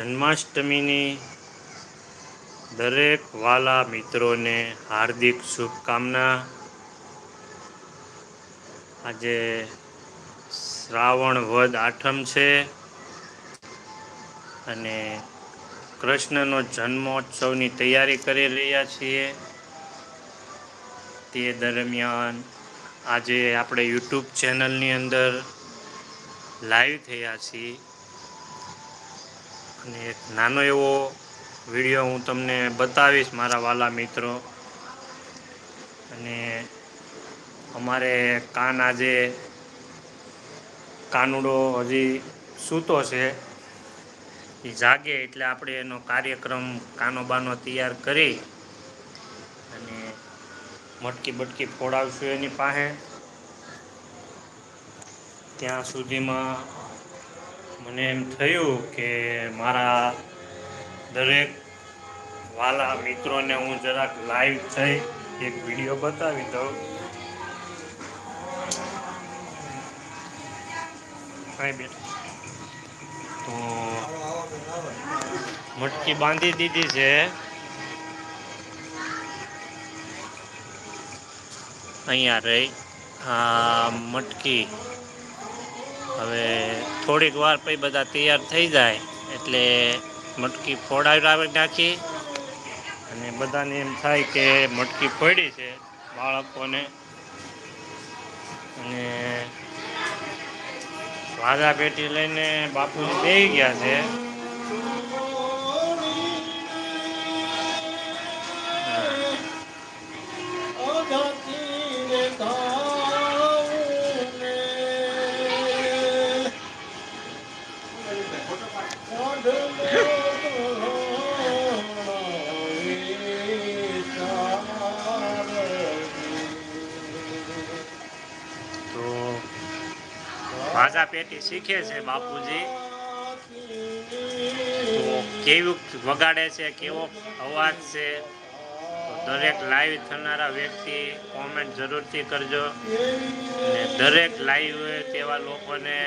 જન્માષ્ટમીની દરેક વાલા મિત્રોને હાર્દિક શુભકામના. આજે શ્રાવણ વદ આઠમ છે અને કૃષ્ણનો જન્મોત્સવની તૈયારી કરી રહ્યા છીએ. તે દરમિયાન આજે આપણે યુટ્યુબ ચેનલની અંદર લાઈવ થયા છીએ. અને એક નાનો એવો વીડિયો હું તમને બતાવીશ મારા વાલા મિત્રો. અને અમારે કાન આજે કાનુડો હજી સૂતો છે. એ જાગે એટલે આપણે એનો કાર્યક્રમ કાનો બાનો તૈયાર કરી અને મટકી બટકી ફોડાવશું એની પાસે. ત્યાં સુધીમાં મને એમ થયું કે મારા દરેક વાલા મિત્રોને હું જરાક લાઈવ થઈ એક વીડિયો બતાવી દઉં. કાંઈ બેઠ. તો મટકી બાંધી દીધી છે. અહીંયા રહી. આ મટકી હવે થોડીક વાર પછી બધા તૈયાર થઈ જાય એટલે મટકી ફોડાવી નાખી. અને બધાને એમ થાય કે મટકી ફોડી છે બાળકોને. અને વાજા પેટી લઈને બાપુજી દઈ ગયા છે. ભાજા પેટી શીખે છે, બાપુજી. કેવું વગાડે છે, કેવો અવાજ છે દરેક લાઈવ થનારા વ્યક્તિ કોમેન્ટ જરૂરથી કરજો. અને દરેક લાઈવ તેવા લોકોને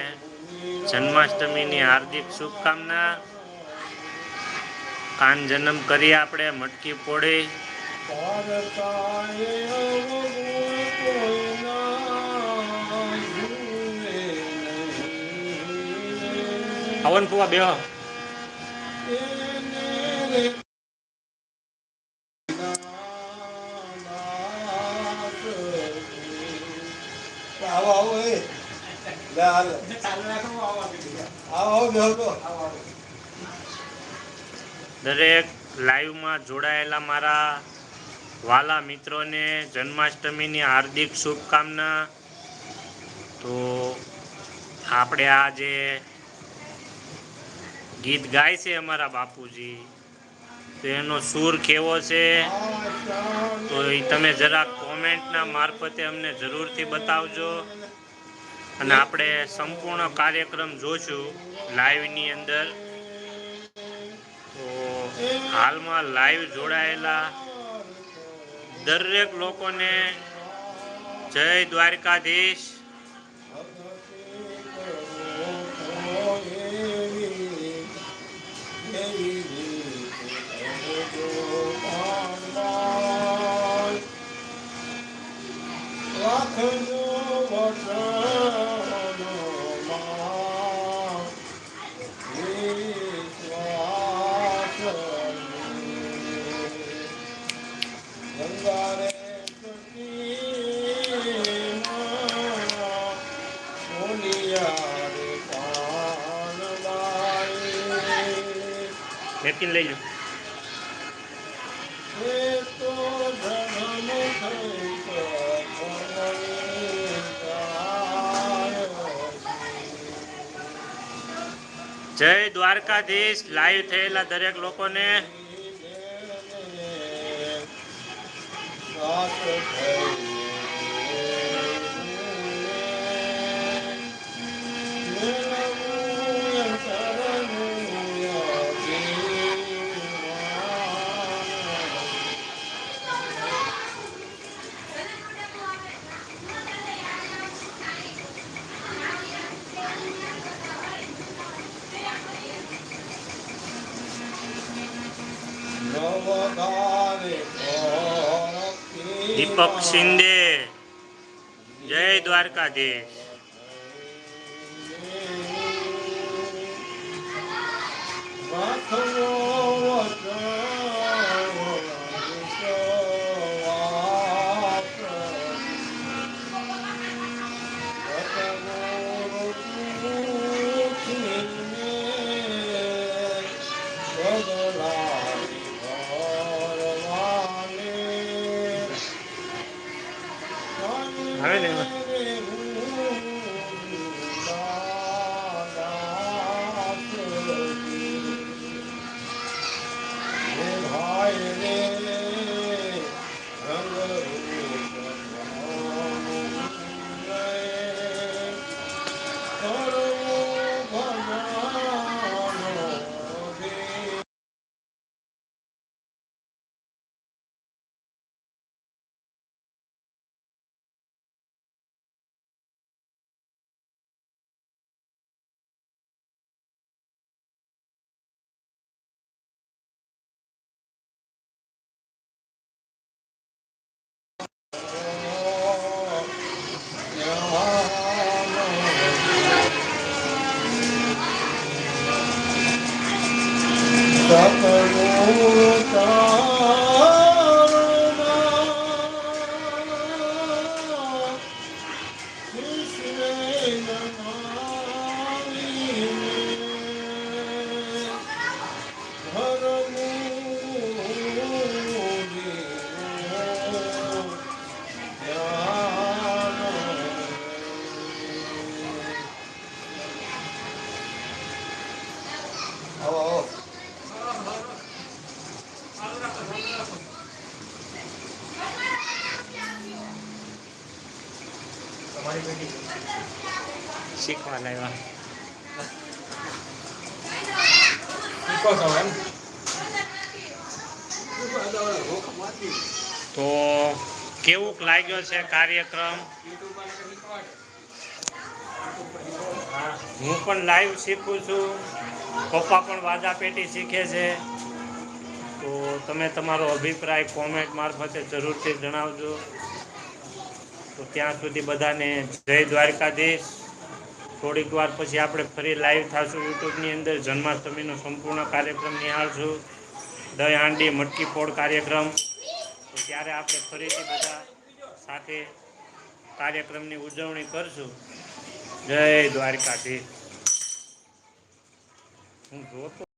જન્માષ્ટમીની હાર્દિક શુભકામના. કાન જન્મ કરીએ આપણે, મટકી પોડી હવન આવો આવો બેહો દરેક લાઈવમાં જોડાયેલા મારા વાલા મિત્રોને જન્માષ્ટમીની હાર્દિક શુભકામના. તો આપણે આ જે ગીત ગાય છે અમારા બાપુજી. તો એનો સૂર કેવો છે? તો એ તમે જરાક કોમેન્ટના મારફતે અમને જરૂરથી બતાવજો. અને આપણે સંપૂર્ણ કાર્યક્રમ જોશું લાઈવની અંદર. તો હાલમાં લાઈવ જોડાયેલા દરેક લોકોને જય દ્વારકાધીશ. થઈ જય દ્વારકાધીશ. લાઈવ થયેલા દરેક લોકોને દીપક શિંદે જય દ્વારકાધીશ રાખવો આવે ને શીખવા લાવ્યા તો કેવું લાગ્યો છે કાર્યક્રમ? હું પણ લાઈવ શીખું છું. પપ્પા પણ વાદા પેટી શીખે છે. તો તમે તમારો અભિપ્રાય કોમેન્ટ મારફતે જરૂરથી જણાવજો. તો ત્યાં સુધી બધાને જય દ્વારકાધીશ. થોડીક વાર પછી આપણે ફરી લાઈવ થશું યુટ્યુબની અંદર. જન્માષ્ટમીનો સંપૂર્ણ કાર્યક્રમ નિહાળશું. દહીં હાંડી, મટકી ફોડ કાર્યક્રમ. તો ત્યારે આપણે ફરીથી બધા સાથે કાર્યક્રમની ઉજવણી કરશું. જય દ્વારકાધીશ. હું જોતો